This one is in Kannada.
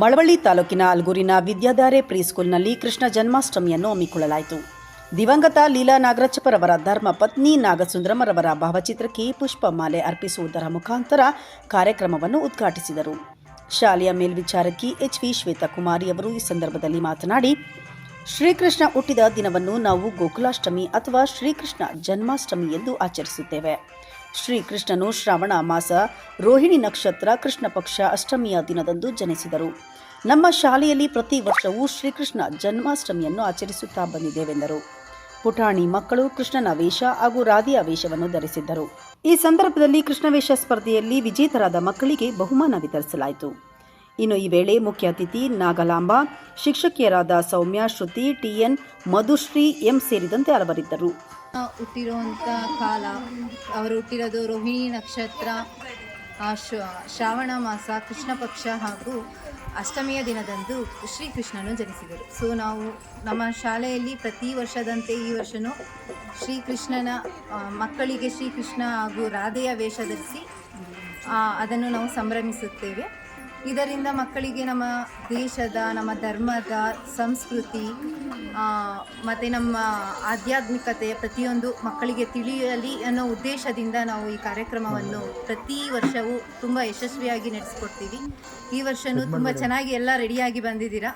ಮಳವಳ್ಳಿ ತಾಲೂಕಿನ ಅಲ್ಗೂರಿನ ವಿದ್ಯಾಧಾರೆ ಪ್ರೀಸ್ಕೂಲ್ನಲ್ಲಿ ಕೃಷ್ಣ ಜನ್ಮಾಷ್ಟಮಿಯನ್ನು ಹಮ್ಮಿಕೊಳ್ಳಲಾಯಿತು. ದಿವಂಗತ ಲೀಲಾ ನಾಗರಾಜಪ್ಪರವರ ಧರ್ಮ ಪತ್ನಿ ನಾಗಸುಂದರಮರವರ ಭಾವಚಿತ್ರಕ್ಕೆ ಪುಷ್ಪಮಾಲೆ ಅರ್ಪಿಸುವುದರ ಮುಖಾಂತರ ಕಾರ್ಯಕ್ರಮವನ್ನು ಉದ್ಘಾಟಿಸಿದರು. ಶಾಲೆಯ ಮೇಲ್ವಿಚಾರಕಿ ಎಚ್ ವಿ ಶ್ವೇತಕುಮಾರಿ ಅವರು ಈ ಸಂದರ್ಭದಲ್ಲಿ ಮಾತನಾಡಿ, ಶ್ರೀಕೃಷ್ಣ ಹುಟ್ಟಿದ ದಿನವನ್ನು ನಾವು ಗೋಕುಲಾಷ್ಟಮಿ ಅಥವಾ ಶ್ರೀಕೃಷ್ಣ ಜನ್ಮಾಷ್ಟಮಿ ಎಂದು ಆಚರಿಸುತ್ತೇವೆ. ಶ್ರೀಕೃಷ್ಣನು ಶ್ರಾವಣ ಮಾಸ, ರೋಹಿಣಿ ನಕ್ಷತ್ರ ಕೃಷ್ಣ ಪಕ್ಷ ಅಷ್ಟಮಿಯ ದಿನದಂದು ಜನಿಸಿದರು. ನಮ್ಮ ಶಾಲೆಯಲ್ಲಿ ಪ್ರತಿ ವರ್ಷವೂ ಶ್ರೀಕೃಷ್ಣ ಜನ್ಮಾಷ್ಟಮಿಯನ್ನು ಆಚರಿಸುತ್ತಾ ಬಂದಿದ್ದೇವೆಂದರು. ಪುಟಾಣಿ ಮಕ್ಕಳು ಕೃಷ್ಣನ ವೇಷ ಹಾಗೂ ರಾಧೆಯ ವೇಷವನ್ನು ಧರಿಸಿದ್ದರು. ಈ ಸಂದರ್ಭದಲ್ಲಿ ಕೃಷ್ಣ ವೇಷ ಸ್ಪರ್ಧೆಯಲ್ಲಿ ವಿಜೇತರಾದ ಮಕ್ಕಳಿಗೆ ಬಹುಮಾನ ವಿತರಿಸಲಾಯಿತು. ಇನ್ನು ಈ ವೇಳೆ ಮುಖ್ಯ ಅತಿಥಿ Nagalamba, ಶಿಕ್ಷಕಿಯರಾದ Soumya, Shruti, T N Madhushree M ಸೇರಿದಂತೆ ಹಲವರಿದ್ದರು. ಹುಟ್ಟಿರುವಂಥ ಕಾಲ, ಅವರು ಹುಟ್ಟಿರೋದು ರೋಹಿಣಿ ನಕ್ಷತ್ರ ಶ್ರಾವಣ ಮಾಸ, ಕೃಷ್ಣ ಪಕ್ಷ ಹಾಗೂ ಅಷ್ಟಮಿಯ ದಿನದಂದು ಶ್ರೀಕೃಷ್ಣನು ಜನಿಸಿದರು. ಸೊ ನಾವು ನಮ್ಮ ಶಾಲೆಯಲ್ಲಿ ಪ್ರತಿ ವರ್ಷದಂತೆ ಈ ವರ್ಷವೂ ಶ್ರೀಕೃಷ್ಣನ ಮಕ್ಕಳಿಗೆ ಶ್ರೀಕೃಷ್ಣ ಹಾಗೂ ರಾಧೆಯ ವೇಷ ಧರಿಸಿ ಅದನ್ನು ನಾವು ಸಂಭ್ರಮಿಸುತ್ತೇವೆ. ಇದರಿಂದ ಮಕ್ಕಳಿಗೆ ನಮ್ಮ ದೇಶದ ನಮ್ಮ ಧರ್ಮದ ಸಂಸ್ಕೃತಿ ಮತ್ತು ನಮ್ಮ ಆಧ್ಯಾತ್ಮಿಕತೆ ಪ್ರತಿಯೊಂದು ಮಕ್ಕಳಿಗೆ ತಿಳಿಯಲಿ ಅನ್ನೋ ಉದ್ದೇಶದಿಂದ ನಾವು ಈ ಕಾರ್ಯಕ್ರಮವನ್ನು ಪ್ರತಿ ವರ್ಷವೂ ತುಂಬ ಯಶಸ್ವಿಯಾಗಿ ನಡೆಸ್ಕೊಡ್ತೀವಿ. ಈ ವರ್ಷವೂ ತುಂಬ ಚೆನ್ನಾಗಿ ಎಲ್ಲ ರೆಡಿಯಾಗಿ ಬಂದಿದ್ದೀರಾ?